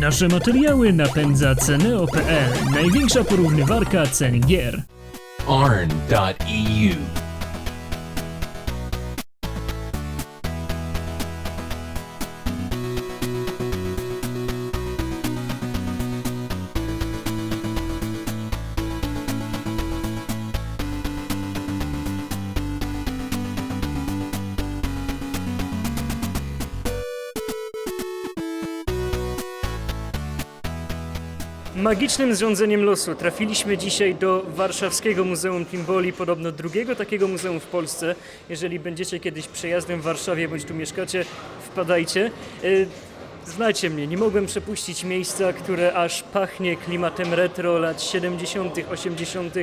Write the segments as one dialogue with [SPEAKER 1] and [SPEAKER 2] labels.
[SPEAKER 1] Nasze materiały napędza Ceneo.pl, największa porównywarka cen gier.
[SPEAKER 2] arn.eu.
[SPEAKER 1] Magicznym zrządzeniem losu trafiliśmy dzisiaj do Warszawskiego Muzeum Timboli, podobno drugiego takiego muzeum w Polsce. Jeżeli będziecie kiedyś przejazdem w Warszawie bądź tu mieszkacie, wpadajcie. Y, Znacie mnie, nie mogłem przepuścić miejsca, które aż pachnie klimatem retro lat 70., 80.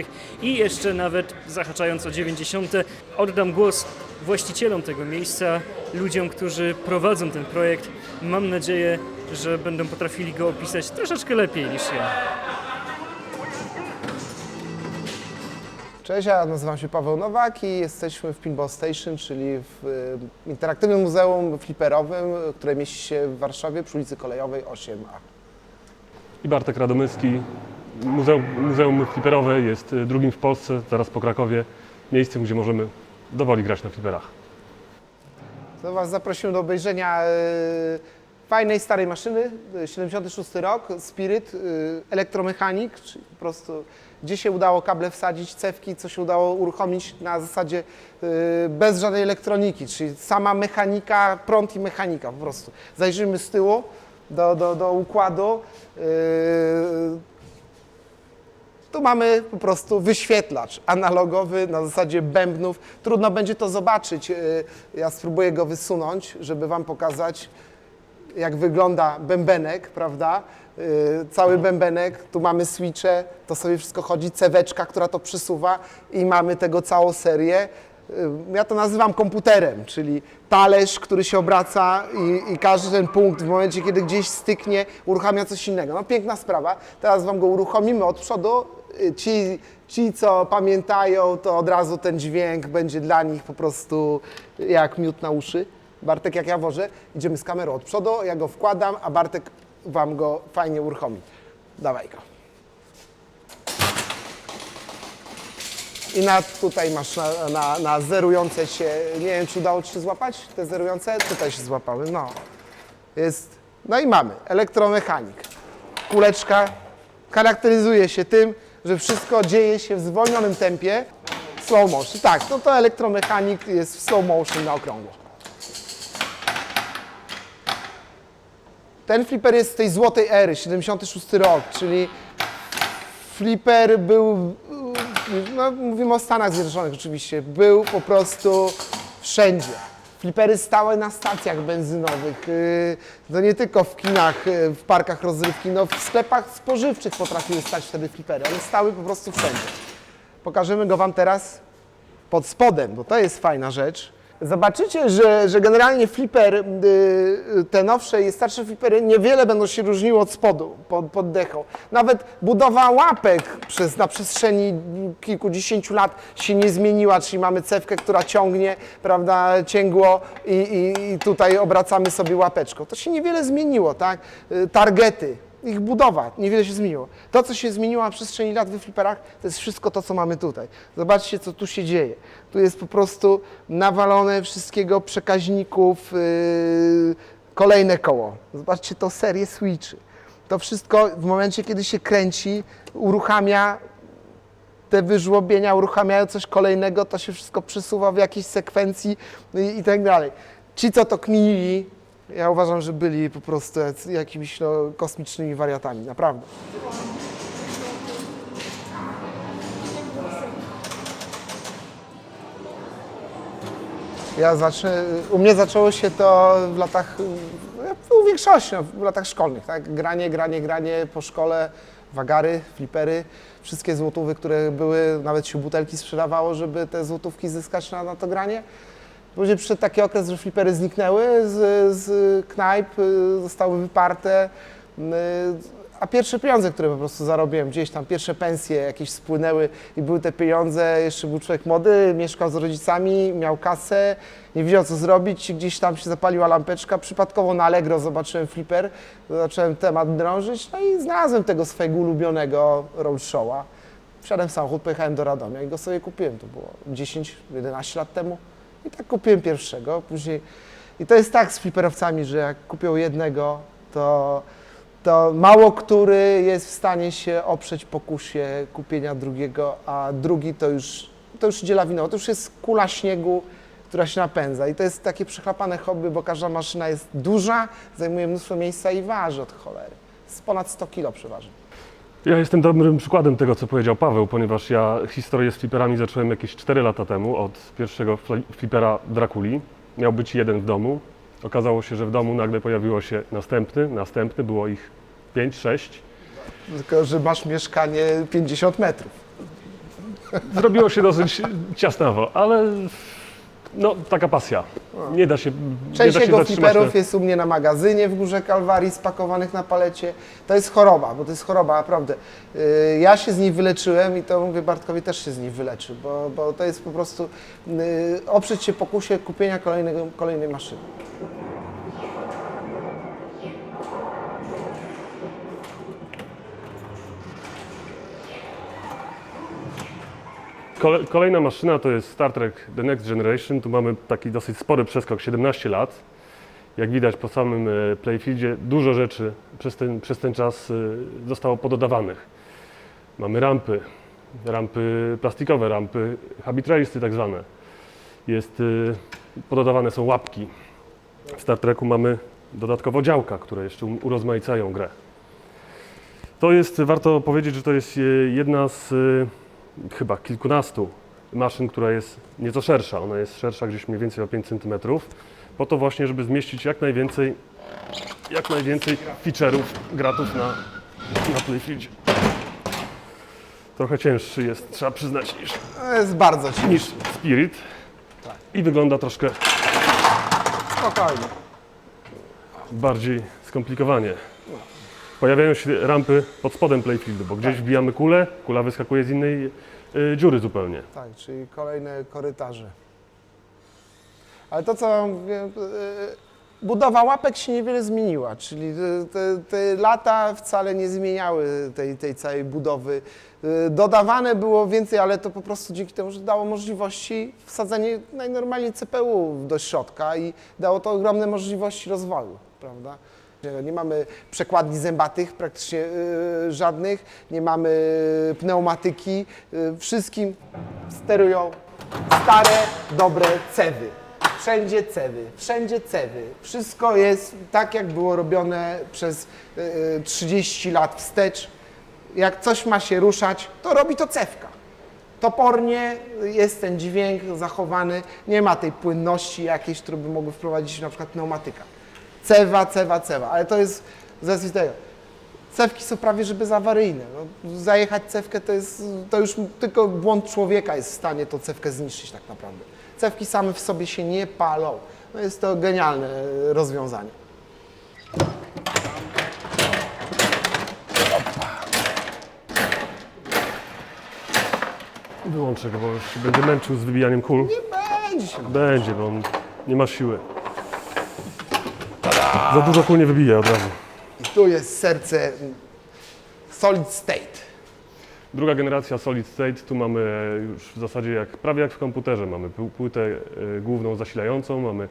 [SPEAKER 1] i jeszcze nawet zahaczając o 90. Oddam głos właścicielom tego miejsca, ludziom, którzy prowadzą ten projekt. Mam nadzieję, że będą potrafili go opisać troszeczkę lepiej niż ja.
[SPEAKER 3] Cześć, ja nazywam się Paweł Nowak i jesteśmy w Pinball Station, czyli w y, interaktywnym muzeum fliperowym, które mieści się w Warszawie przy ulicy Kolejowej 8A.
[SPEAKER 4] i Bartek Radomyski. Muzeum, Muzeum Fliperowe jest y, drugim w Polsce, zaraz po Krakowie, miejscem, gdzie możemy dowoli grać na fliperach.
[SPEAKER 3] To Was zaprosiłem do obejrzenia y, fajnej, starej maszyny, y, 76 rok, Spirit, y, elektromechanik, czyli po prostu gdzie się udało kable wsadzić, cewki, co się udało uruchomić na zasadzie y, bez żadnej elektroniki, czyli sama mechanika, prąd i mechanika po prostu. Zajrzymy z tyłu do, do, do układu. y, tu mamy po prostu wyświetlacz analogowy na zasadzie bębnów. Trudno będzie to zobaczyć. y, Ja spróbuję go wysunąć, żeby Wam pokazać, jak wygląda bębenek, prawda? Y, Cały bębenek, tu mamy switche, to sobie wszystko chodzi, ceweczka, która to przesuwa i mamy tego całą serię. Y, Ja to nazywam komputerem, czyli talerz, który się obraca i, i każdy ten punkt w momencie, kiedy gdzieś styknie, uruchamia coś innego. No piękna sprawa. Teraz Wam go uruchomimy od przodu. Y, Ci, ci, co pamiętają, to od razu ten dźwięk będzie dla nich po prostu jak miód na uszy. Bartek, jak ja wożę, idziemy z kamerą od przodu, ja go wkładam, a Bartek Wam go fajnie uruchomi. Dawaj go. I na, tutaj masz na, na, na zerujące się, nie wiem czy udało Ci się złapać te zerujące? Tutaj się złapały, no. Jest, no i mamy elektromechanik. Kuleczka charakteryzuje się tym, że wszystko dzieje się w zwolnionym tempie, slow motion. Tak, no to elektromechanik jest w slow motion na okrągło. Ten flipper jest z tej złotej ery, 76 rok, czyli flipper był, no mówimy o Stanach Zjednoczonych oczywiście, był po prostu wszędzie. Flipery stały na stacjach benzynowych, yy, no nie tylko w kinach, yy, w parkach rozrywki, no w sklepach spożywczych potrafiły stać wtedy flipery, one stały po prostu wszędzie. Pokażemy go Wam teraz pod spodem, bo to jest fajna rzecz. Zobaczycie, że, że generalnie flipper, y, te nowsze i starsze flipery niewiele będą się różniły od spodu, pod, pod dechą. Nawet budowa łapek przez, na przestrzeni kilkudziesięciu lat się nie zmieniła, czyli mamy cewkę, która ciągnie, prawda, cięgło i, i, i tutaj obracamy sobie łapeczką. To się niewiele zmieniło, tak? Y, Targety, ich budowa, niewiele się zmieniło. To, co się zmieniło na przestrzeni lat we fliperach, to jest wszystko to, co mamy tutaj. Zobaczcie, co tu się dzieje. Tu jest po prostu nawalone wszystkiego przekaźników, yy, kolejne koło. Zobaczcie to serię switchy. To wszystko w momencie, kiedy się kręci, uruchamia te wyżłobienia, uruchamiają coś kolejnego, to się wszystko przesuwa w jakiejś sekwencji i, i tak dalej. Ci, co to kminili, ja uważam, że byli po prostu jakimiś no, kosmicznymi wariatami, naprawdę. Ja zacznę, u mnie zaczęło się to w latach, no, u większości, no, w latach szkolnych, tak? Granie, granie, granie po szkole, wagary, flipery, wszystkie złotówy, które były, nawet się butelki sprzedawało, żeby te złotówki zyskać na, na to granie. Później przyszedł taki okres, że flipery zniknęły z, z knajp, y, zostały wyparte, y, A pierwsze pieniądze, które po prostu zarobiłem gdzieś tam, pierwsze pensje jakieś spłynęły i były te pieniądze, jeszcze był człowiek młody, mieszkał z rodzicami, miał kasę, nie wiedział co zrobić, gdzieś tam się zapaliła lampeczka, przypadkowo na Allegro zobaczyłem flipper, zacząłem temat drążyć, no i znalazłem tego swojego ulubionego roadshowa. Wsiadłem w samochód, pojechałem do Radomia i go sobie kupiłem, to było 10-11 lat temu. I tak kupiłem pierwszego, później... I to jest tak z fliperowcami, że jak kupią jednego, to, to mało który jest w stanie się oprzeć pokusie kupienia drugiego, a drugi to już, to już idzie. To już jest kula śniegu, która się napędza. I to jest takie przechlapane hobby, bo każda maszyna jest duża, zajmuje mnóstwo miejsca i waży od cholery. Z ponad 100 kilo przeważnie.
[SPEAKER 4] Ja jestem dobrym przykładem tego, co powiedział Paweł, ponieważ ja historię z fliperami zacząłem jakieś 4 lata temu od pierwszego fli- flipera Drakuli. Miał być jeden w domu. Okazało się, że w domu nagle pojawiło się następny, następny, było ich 5, 6.
[SPEAKER 3] Tylko, że masz mieszkanie 50 metrów.
[SPEAKER 4] Zrobiło się dosyć ciasnawo, ale no, taka pasja. Nie da się, nie
[SPEAKER 3] Część
[SPEAKER 4] da się
[SPEAKER 3] jego
[SPEAKER 4] zatrzymać.
[SPEAKER 3] fliperów jest u mnie na magazynie w Górze Kalwarii spakowanych na palecie. To jest choroba, bo to jest choroba, naprawdę. Yy, Ja się z niej wyleczyłem i to mówię Bartkowi też się z niej wyleczy, bo, bo to jest po prostu yy, oprzeć się pokusie kupienia kolejnego, kolejnej maszyny.
[SPEAKER 4] Kole, kolejna maszyna to jest Star Trek The Next Generation. Tu mamy taki dosyć spory przeskok, 17 lat. Jak widać po samym e, playfieldzie, dużo rzeczy przez ten, przez ten czas e, zostało pododawanych. Mamy rampy, rampy plastikowe, rampy habit railsy tak zwane. Jest, e, pododawane są łapki. W Star Treku mamy dodatkowo działka, które jeszcze urozmaicają grę. To jest, warto powiedzieć, że to jest jedna z chyba kilkunastu maszyn, która jest nieco szersza. Ona jest szersza gdzieś mniej więcej o 5 cm. Po to właśnie, żeby zmieścić jak najwięcej, jak najwięcej feature'ów, gratów na, na playfieldzie. Trochę cięższy jest, trzeba przyznać, niż,
[SPEAKER 3] jest bardzo
[SPEAKER 4] niż Spirit. I wygląda troszkę
[SPEAKER 3] Spokojnie.
[SPEAKER 4] bardziej skomplikowanie. Pojawiają się rampy pod spodem playfieldu, bo gdzieś wbijamy kulę, kula wyskakuje z innej y, dziury zupełnie.
[SPEAKER 3] Tak, czyli kolejne korytarze. Ale to, co wam mówię, e, budowa łapek się niewiele zmieniła, czyli te, te, te lata wcale nie zmieniały tej, tej całej budowy. E, Dodawane było więcej, ale to po prostu dzięki temu, że dało możliwości wsadzenia najnormalniej CPU do środka i dało to ogromne możliwości rozwoju, prawda? Nie mamy przekładni zębatych, praktycznie y, żadnych, nie mamy pneumatyki, y, wszystkim sterują stare, dobre cewy. Wszędzie cewy, wszędzie cewy. Wszystko jest tak, jak było robione przez y, y, 30 lat wstecz. Jak coś ma się ruszać, to robi to cewka. Topornie jest ten dźwięk zachowany, nie ma tej płynności jakiejś, którą by mogły wprowadzić na przykład pneumatyka. Cewa, cewa, cewa, ale to jest z racji tego. Cewki są prawie że bezawaryjne. No, zajechać cewkę to jest, to już tylko błąd człowieka jest w stanie tą cewkę zniszczyć tak naprawdę. Cewki same w sobie się nie palą. No jest to genialne e, rozwiązanie.
[SPEAKER 4] Wyłączę go, bo już się będę męczył z wybijaniem kul.
[SPEAKER 3] Będzie się.
[SPEAKER 4] Będzie, bo on nie ma siły. Za dużo kul nie wybija od razu.
[SPEAKER 3] I tu jest serce Solid State.
[SPEAKER 4] Druga generacja Solid State, tu mamy już w zasadzie jak, prawie jak w komputerze. Mamy pł- płytę e, główną zasilającą, mamy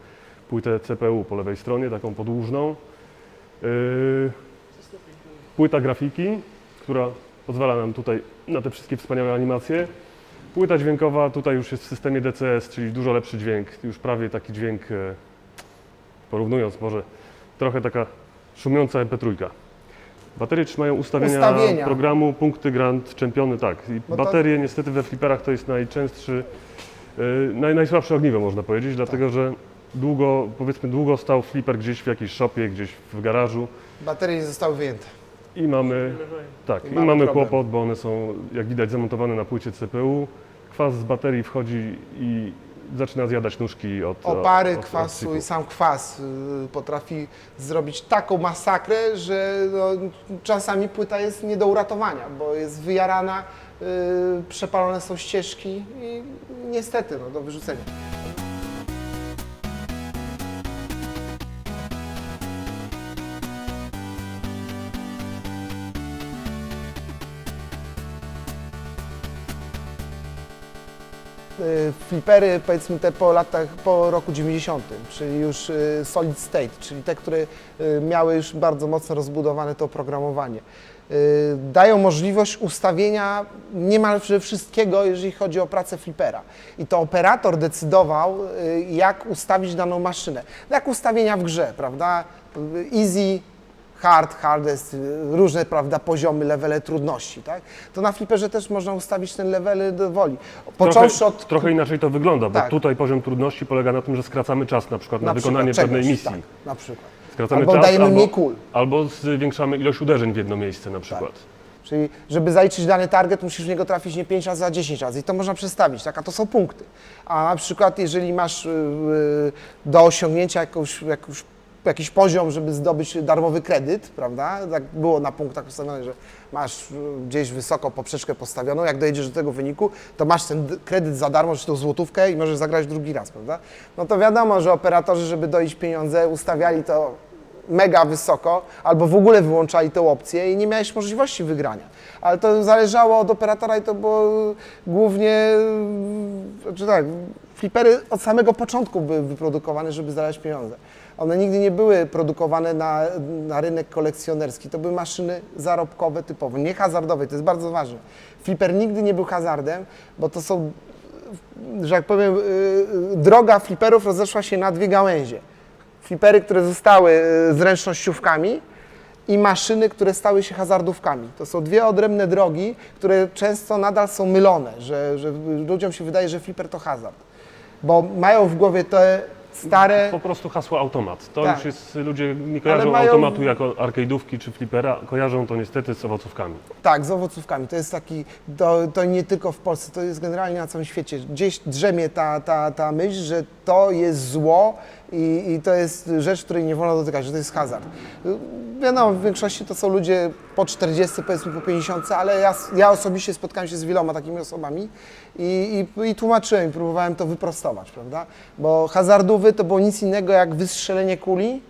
[SPEAKER 4] płytę CPU po lewej stronie, taką podłużną. E, Płyta grafiki, która pozwala nam tutaj na te wszystkie wspaniałe animacje. Płyta dźwiękowa tutaj już jest w systemie DCS, czyli dużo lepszy dźwięk, już prawie taki dźwięk, e, porównując może, trochę taka szumiąca MP3. Baterie trzymają ustawienia,
[SPEAKER 3] Ustawienia.
[SPEAKER 4] programu, punkty Grand Championy, tak. I
[SPEAKER 3] Bo to-
[SPEAKER 4] baterie niestety we fliperach to jest najczęstszy, y, naj, najsłabsze ogniwo można powiedzieć, dlatego że długo, powiedzmy długo stał flipper gdzieś w jakiejś shopie, gdzieś w garażu
[SPEAKER 3] Baterie nie zostały wyjęte.
[SPEAKER 4] i mamy, tak, i
[SPEAKER 3] Mamy
[SPEAKER 4] mamy
[SPEAKER 3] problem.
[SPEAKER 4] kłopot, bo one są jak widać zamontowane na płycie CPU. Kwas z baterii wchodzi i zaczyna zjadać nóżki od
[SPEAKER 3] Opary,
[SPEAKER 4] od,
[SPEAKER 3] kwasu
[SPEAKER 4] od
[SPEAKER 3] i sam kwas y, potrafi zrobić taką masakrę, że no, czasami płyta jest nie do uratowania, bo jest wyjarana, y, przepalone są ścieżki i niestety no, do wyrzucenia. Flipery powiedzmy te po latach, po roku 90, czyli już y, solid state, czyli te, które y, miały już bardzo mocno rozbudowane to oprogramowanie. Y, Dają możliwość ustawienia niemalże wszystkiego, jeżeli chodzi o pracę flipera. I to operator decydował, y, jak ustawić daną maszynę. Jak ustawienia w grze, prawda? Y, Easy, hard, hardest, y, różne prawda, poziomy, levele trudności. Tak? To na fliperze też można ustawić ten level do woli. Począwszy
[SPEAKER 4] trochę,
[SPEAKER 3] od
[SPEAKER 4] trochę inaczej to wygląda, bo
[SPEAKER 3] Tak.
[SPEAKER 4] tutaj poziom trudności polega na tym, że skracamy czas na przykład na,
[SPEAKER 3] na
[SPEAKER 4] wykonanie
[SPEAKER 3] przykład
[SPEAKER 4] pewnej
[SPEAKER 3] czegoś,
[SPEAKER 4] misji.
[SPEAKER 3] Tak, na przykład.
[SPEAKER 4] Skracamy
[SPEAKER 3] Albo
[SPEAKER 4] czas,
[SPEAKER 3] dajemy
[SPEAKER 4] albo,
[SPEAKER 3] mniej kul.
[SPEAKER 4] albo zwiększamy ilość uderzeń w jedno miejsce na przykład.
[SPEAKER 3] Czyli żeby zaliczyć dany target, musisz w niego trafić nie 5 razy, a 10 razy. I to można przestawić, tak? A to są punkty. A na przykład jeżeli masz yy, do osiągnięcia jakąś, jakąś, jakiś poziom, żeby zdobyć darmowy kredyt, prawda? Tak było na punktach ustawione, że masz yy, gdzieś wysoko poprzeczkę postawioną, jak dojedziesz do tego wyniku, to masz ten kredyt za darmo, czy tą złotówkę i możesz zagrać drugi raz, prawda? No to wiadomo, że operatorzy, żeby dojść pieniądze, ustawiali to mega wysoko, albo w ogóle wyłączali tę opcję i nie miałeś możliwości wygrania. Ale to zależało od operatora i to było głównie, znaczy tak, flipery od samego początku były wyprodukowane, żeby zarabiać pieniądze. One nigdy nie były produkowane na, na rynek kolekcjonerski. To były maszyny zarobkowe typowo, nie hazardowe, to jest bardzo ważne. Flipper nigdy nie był hazardem, bo to są, że jak powiem, yy, droga fliperów rozeszła się na dwie gałęzie flipery, które zostały y, zręcznościówkami i maszyny, które stały się hazardówkami. To są dwie odrębne drogi, które często nadal są mylone, że, że ludziom się wydaje, że flipper to hazard. Bo mają w głowie te stare...
[SPEAKER 4] Po prostu hasło automat. To
[SPEAKER 3] Tak.
[SPEAKER 4] już jest, ludzie nie kojarzą
[SPEAKER 3] mają-
[SPEAKER 4] automatu jako arcade'ówki czy flipera, kojarzą to niestety z owocówkami.
[SPEAKER 3] Tak, z owocówkami. To jest taki, to, to nie tylko w Polsce, to jest generalnie na całym świecie. Gdzieś drzemie ta, ta, ta myśl, że to jest zło i, i to jest rzecz, której nie wolno dotykać, że to jest hazard. Wiadomo, w większości to są ludzie po 40, powiedzmy po 50, ale ja, ja osobiście spotkałem się z wieloma takimi osobami i, i, i tłumaczyłem, i próbowałem to wyprostować, prawda? Bo hazardówy to było nic innego jak wystrzelenie kuli,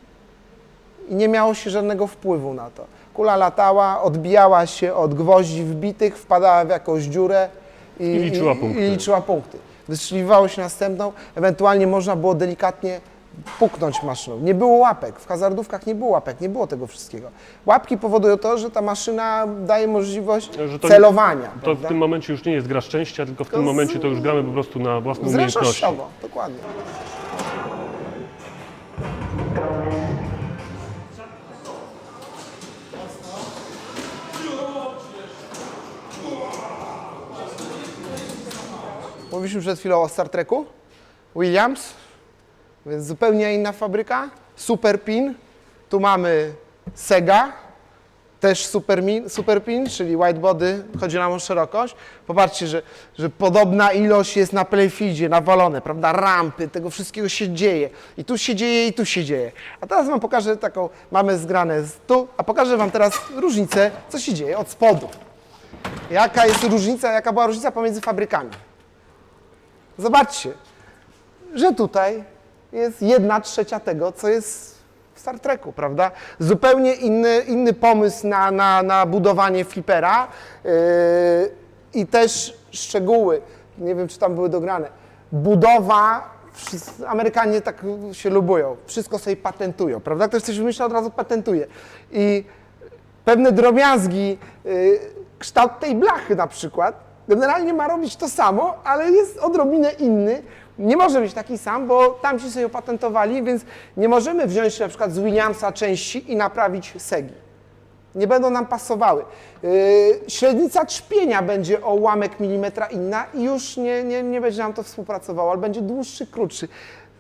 [SPEAKER 3] i nie miało się żadnego wpływu na to. Kula latała, odbijała się od gwoździ wbitych, wpadała w jakąś dziurę i,
[SPEAKER 4] I liczyła punkty.
[SPEAKER 3] I liczyła punkty. Wystrzeliwało się następną, ewentualnie można było delikatnie puknąć maszyną. Nie było łapek, w hazardówkach nie było łapek, nie było tego wszystkiego. Łapki powodują to, że ta maszyna daje możliwość
[SPEAKER 4] to-
[SPEAKER 3] celowania.
[SPEAKER 4] To w
[SPEAKER 3] prawda?
[SPEAKER 4] tym momencie już nie jest gra szczęścia, tylko w tym
[SPEAKER 3] z-
[SPEAKER 4] momencie to już gramy po prostu na własną umiejętność.
[SPEAKER 3] Zręcznościowo, dokładnie. Mówiliśmy przed chwilą o Star Treku. Williams, więc zupełnie inna fabryka. Super Pin. Tu mamy Sega, też super, min, super pin, czyli whitebody, chodzi nam o szerokość. Popatrzcie, że, że podobna ilość jest na playfieldzie, nawalone, prawda, rampy, tego wszystkiego się dzieje. I tu się dzieje, i tu się dzieje. A teraz wam pokażę taką, mamy zgrane z tu, a pokażę wam teraz różnicę, co się dzieje od spodu. Jaka jest różnica, jaka była różnica pomiędzy fabrykami. Zobaczcie, że tutaj jest jedna trzecia tego, co jest w Star Treku, prawda? Zupełnie inny, inny pomysł na, na, na budowanie flipera yy, i też szczegóły. Nie wiem, czy tam były dograne. Budowa, Amerykanie tak się lubują, wszystko sobie patentują, prawda? Ktoś coś wymyśla, od razu patentuje. I pewne drobiazgi, y, kształt tej blachy na przykład, generalnie ma robić to samo, ale jest odrobinę inny. Nie może być taki sam, bo tamci sobie opatentowali, więc nie możemy wziąć na przykład z Williamsa części i naprawić Segi. Nie będą nam pasowały. Yy, średnica trzpienia będzie o ułamek milimetra inna i już nie, nie, nie będzie nam to współpracowało, ale będzie dłuższy, krótszy.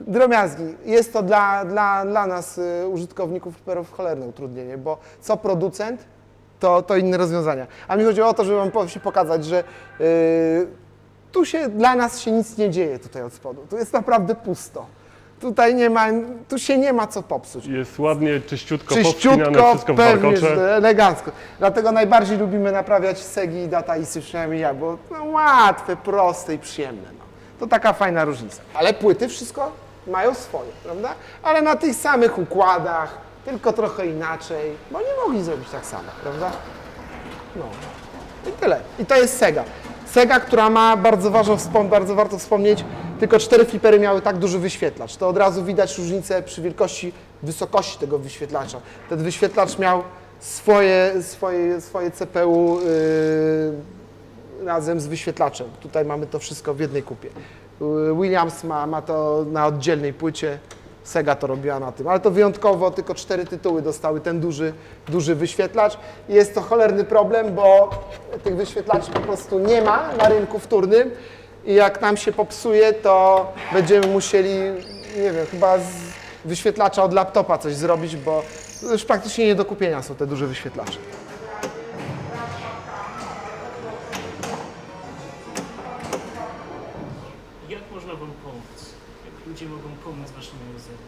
[SPEAKER 3] Drobiazgi. Jest to dla, dla, dla nas, y, użytkowników fliperów, cholerne utrudnienie, bo co producent, to, to inne rozwiązania. A mi chodziło o to, żeby wam się pokazać, że yy, tu się dla nas się nic nie dzieje tutaj od spodu. Tu jest naprawdę pusto. Tutaj nie ma, tu się nie ma co popsuć.
[SPEAKER 4] Jest ładnie, czyściutko,
[SPEAKER 3] Czyściutko,
[SPEAKER 4] wszystko w
[SPEAKER 3] pewnie, że elegancko. Dlatego najbardziej lubimy naprawiać Segi i Data Isy, przynajmniej ja, bo no, łatwe, proste i przyjemne. No. To taka fajna różnica. Ale płyty wszystko mają swoje, prawda? Ale na tych samych układach, tylko trochę inaczej, bo nie mogli zrobić tak samo, prawda? No. I tyle. I to jest Sega. Sega, która ma, bardzo, ważną, wspom- bardzo warto wspomnieć, tylko cztery flipery miały tak duży wyświetlacz. To od razu widać różnicę przy wielkości, wysokości tego wyświetlacza. Ten wyświetlacz miał swoje, swoje, swoje CPU yy, razem z wyświetlaczem. Tutaj mamy to wszystko w jednej kupie. Yy, Williams ma, ma to na oddzielnej płycie. Sega to robiła na tym, ale to wyjątkowo tylko cztery tytuły dostały ten duży, duży wyświetlacz. I jest to cholerny problem, bo tych wyświetlaczy po prostu nie ma na rynku wtórnym i jak nam się popsuje, to będziemy musieli, nie wiem, chyba z wyświetlacza od laptopa coś zrobić, bo już praktycznie nie do kupienia są te duże wyświetlacze.
[SPEAKER 1] Jak można Wam pomóc? Ludzie mogą pomóc Waszemu muzeum?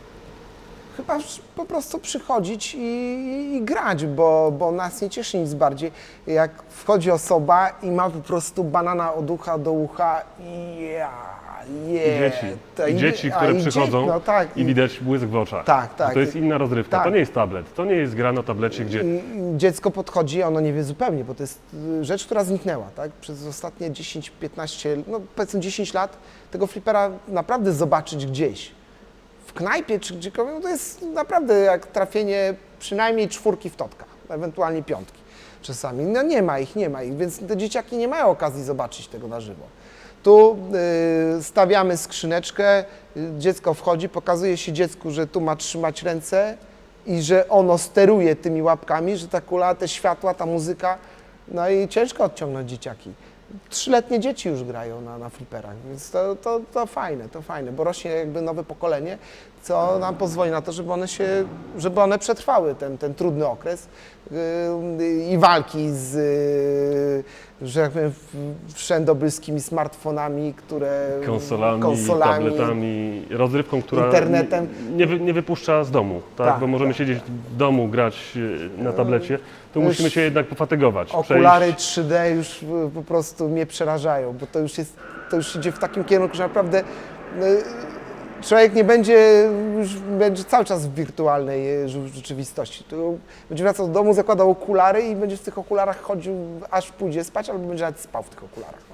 [SPEAKER 3] Chyba po prostu przychodzić i, i grać, bo, bo nas nie cieszy nic bardziej, jak wchodzi osoba i ma po prostu banana od ucha do ucha i ja,
[SPEAKER 4] I dzieci,
[SPEAKER 3] to
[SPEAKER 4] i dzieci które
[SPEAKER 3] i
[SPEAKER 4] przychodzą
[SPEAKER 3] no tak,
[SPEAKER 4] i widać błysk w oczach.
[SPEAKER 3] Tak, tak.
[SPEAKER 4] To jest inna rozrywka.
[SPEAKER 3] Tak.
[SPEAKER 4] To nie jest tablet, to nie jest gra na tablecie, gdzie
[SPEAKER 3] dziecko podchodzi, ono nie wie zupełnie, bo to jest y, rzecz, która zniknęła, tak? Przez ostatnie 10, 15, no powiedzmy 10 lat tego flipera naprawdę zobaczyć gdzieś. W knajpie czy gdziekolwiek, no to jest naprawdę jak trafienie przynajmniej czwórki w totkach, ewentualnie piątki czasami. No nie ma ich, nie ma ich, więc te dzieciaki nie mają okazji zobaczyć tego na żywo. Tu y, stawiamy skrzyneczkę, y, dziecko wchodzi, pokazuje się dziecku, że tu ma trzymać ręce i że ono steruje tymi łapkami, że ta kula, te światła, ta muzyka, no i ciężko odciągnąć dzieciaki. Trzyletnie dzieci już grają na, na fliperach, więc to, to, to fajne, to fajne, bo rośnie jakby nowe pokolenie, co nam pozwoli na to, żeby one się, żeby one przetrwały ten, ten trudny okres yy, i walki z, yy, że tak powiem, wszędobylskimi smartfonami, które...
[SPEAKER 4] konsolami,
[SPEAKER 3] konsolami
[SPEAKER 4] tabletami, rozrywką, która
[SPEAKER 3] internetem.
[SPEAKER 4] Nie, nie wypuszcza z domu, tak?
[SPEAKER 3] Tak,
[SPEAKER 4] bo możemy
[SPEAKER 3] tak,
[SPEAKER 4] siedzieć w domu, grać e, na tablecie, to
[SPEAKER 3] już
[SPEAKER 4] musimy się jednak pofatygować.
[SPEAKER 3] Okulary
[SPEAKER 4] przejść.
[SPEAKER 3] 3D już po prostu mnie przerażają, bo to już jest, to już idzie w takim kierunku, że naprawdę człowiek nie będzie, będzie cały czas w wirtualnej rze- rzeczywistości. To będzie wracał do domu, zakładał okulary i będzie w tych okularach chodził, aż pójdzie spać, albo będzie nawet spał w tych okularach.